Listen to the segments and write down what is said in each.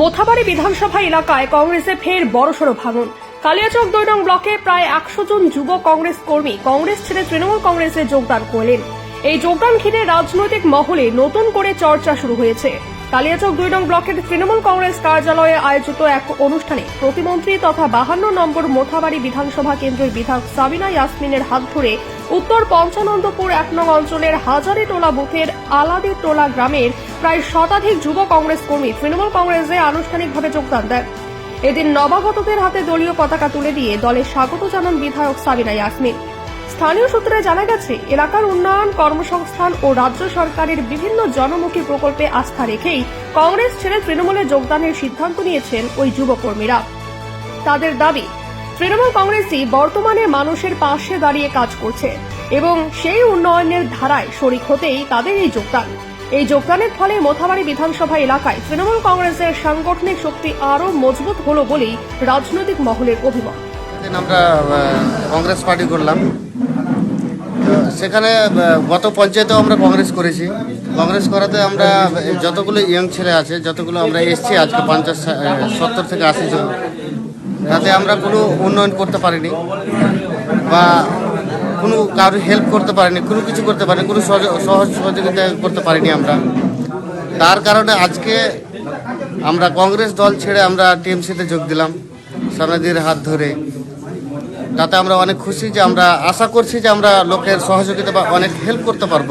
মোথাবাড়ি বিধানসভা এলাকায় কংগ্রেসে ফের বড়সড় ভাঙন। কালিয়াচক দৈরং ব্লকে প্রায় একশো জন যুব কংগ্রেস কর্মী, কংগ্রেস ছেড়ে তৃণমূল কংগ্রেসে যোগদান করলেন। এই যোগদান ঘিরে রাজনৈতিক মহলে নতুন করে চর্চা শুরু হয়েছে। কালিয়াচক দুই নং ব্লকের তৃণমূল কংগ্রেস কার্যালয়ে আয়োজিত এক অনুষ্ঠানে প্রতিমন্ত্রী তথা বাহান্ন নম্বর মোথাবাড়ি বিধানসভা কেন্দ্রের বিধায়ক সাবিনা ইয়াসমিনের হাত ধরে উত্তর পঞ্চানন্দপুর এক নং অঞ্চলের হাজারি টোলা বুথের আলাদি টোলা গ্রামের প্রায় শতাধিক যুব কংগ্রেস কর্মী তৃণমূল কংগ্রেসে আনুষ্ঠানিকভাবে যোগদান দেন। এদিন নবাগতদের হাতে দলীয় পতাকা তুলে দিয়ে দলে স্বাগত জানান বিধায়ক সাবিনা ইয়াসমিন। স্থানীয় সূত্রে জানা গেছে, এলাকার উন্নয়ন কর্মসংস্থান ও রাজ্য সরকারের বিভিন্ন জনমুখী প্রকল্পে আস্থা রেখেই কংগ্রেস ছেড়ে তৃণমূলে যোগদানের সিদ্ধান্ত নিয়েছেন ওই যুবকর্মীরা। তাদের দাবি, তৃণমূল কংগ্রেসই বর্তমানে মানুষের পাশে দাঁড়িয়ে কাজ করছে এবং সেই উন্নয়নের ধারায় শরিক হতেই তাদের এই যোগদান। এই যোগদানের ফলে মোথাবাড়ি বিধানসভা এলাকায় তৃণমূল কংগ্রেসের সাংগঠনিক শক্তি আরও মজবুত হলো বলেই রাজনৈতিক মহলের অভিমত। আমরা কংগ্রেস পার্টি করলাম। সেখানে গত পঞ্চায়েতেও আমরা কংগ্রেস করেছি। কংগ্রেস করাতে আমরা যতগুলো ইয়ং ছেলে আছে, যতগুলো আমরা এসছি আজকে পঞ্চাশ সত্তর থেকে আশি জন, তাতে আমরা কোনো উন্নয়ন করতে পারিনি বা কোনো কারোর হেল্প করতে পারিনি, কোনো কিছু করতে পারিনি, কোনো সহজ- সহযোগিতা করতে পারিনি আমরা। তার কারণে আজকে আমরা কংগ্রেস দল ছেড়ে আমরা টিএমসিতে যোগ দিলাম সনাদির হাত ধরে। তাতে আমরা অনেক খুশি যে আমরা আশা করছি যে আমরা লোকের সহযোগিতা বা অনেক হেল্প করতে পারব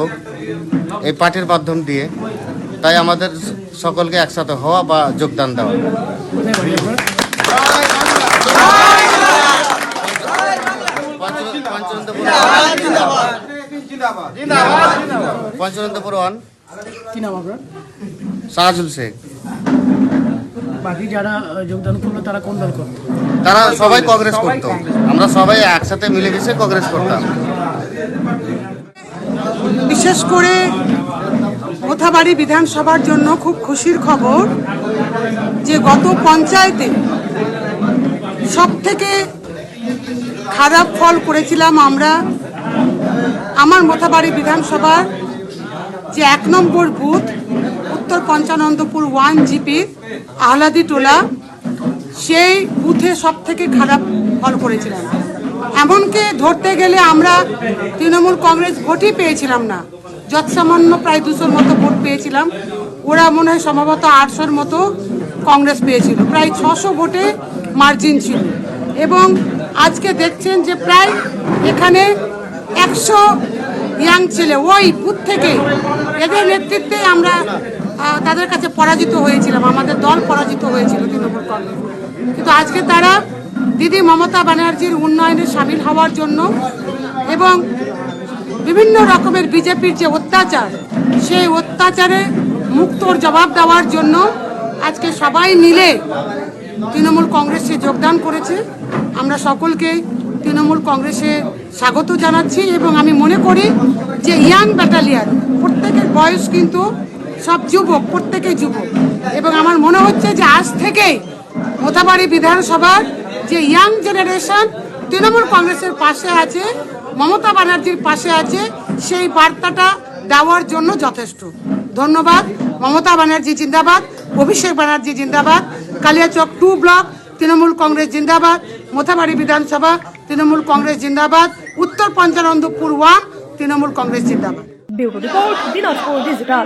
এই পার্টির মাধ্যম দিয়ে। তাই আমাদের সকলকে একসাথে হওয়া বা যোগদান দেওয়া। পঞ্চ- পঞ্চনন্দপুর ওয়ান। কি নাম আপনার? সাহাজুল শেখ। বাকি যারা যোগদান করল তারা কোন দল করতো তারা সবাই কংগ্রেস করতো। আমরা সবাই একসাথে মিলেমিশে কংগ্রেস করতাম। বিশেষ করে মোথাবাড়ি বিধানসভার জন্য খুব খুশির খবর যে গত পঞ্চায়েতে সব থেকে খারাপ ফল করেছিলাম আমরা আমার মোথাবাড়ি বিধানসভার যে এক নম্বর booth Uttar Panchanandpur one GP, Ahladi Tola, সেই বুথে সব থেকে খারাপ ফল করেছিলাম। এমনকি ধরতে গেলে আমরা তৃণমূল কংগ্রেস ভোটই পেয়েছিলাম না। যৎসামান্য প্রায় দুশোর মতো ভোট পেয়েছিলাম। ওরা মনে হয় সম্ভবত আটশোর মতো কংগ্রেস পেয়েছিল। প্রায় ছশো ভোটে মার্জিন ছিল। এবং আজকে দেখছেন যে প্রায় এখানে একশো ইয়াং ছেলে ওই বুথ থেকে এদের নেতৃত্বে আমরা তাদের কাছে পরাজিত হয়েছিলাম, আমাদের দল পরাজিত হয়েছিল তৃণমূল কংগ্রেস। কিন্তু আজকে তারা দিদি মমতা ব্যানার্জির উন্নয়নে সামিল হওয়ার জন্য এবং বিভিন্ন রকমের বিজেপির যে অত্যাচার, সেই অত্যাচারে মুক্তর জবাব দেওয়ার জন্য আজকে সবাই মিলে তৃণমূল কংগ্রেসে যোগদান করেছে। আমরা সকলকে তৃণমূল কংগ্রেসে স্বাগত জানাচ্ছি এবং আমি মনে করি যে ইয়াং ব্যাটালিয়ান, প্রত্যেকের বয়স কিন্তু সব যুবক, প্রত্যেকেই যুবক। এবং আমার মনে হচ্ছে যে আজ থেকেই মোথাবাড়ি বিধানসভার যে ইয়াং জেনারেশন তৃণমূল কংগ্রেসের পাশে আছে, মমতা ব্যানার্জির পাশে আছে, সেই বার্তাটা দেওয়ার জন্য যথেষ্ট। ধন্যবাদ। মমতা ব্যানার্জি জিন্দাবাদ, অভিষেক ব্যানার্জি জিন্দাবাদ, কালিয়াচক টু ব্লক তৃণমূল কংগ্রেস জিন্দাবাদ মোথাবাড়ি বিধানসভা, তৃণমূল কংগ্রেস জিন্দাবাদ, উত্তর পঞ্চানন্দপুর ওয়ান তৃণমূল কংগ্রেস জিন্দাবাদ। ডিজিটাল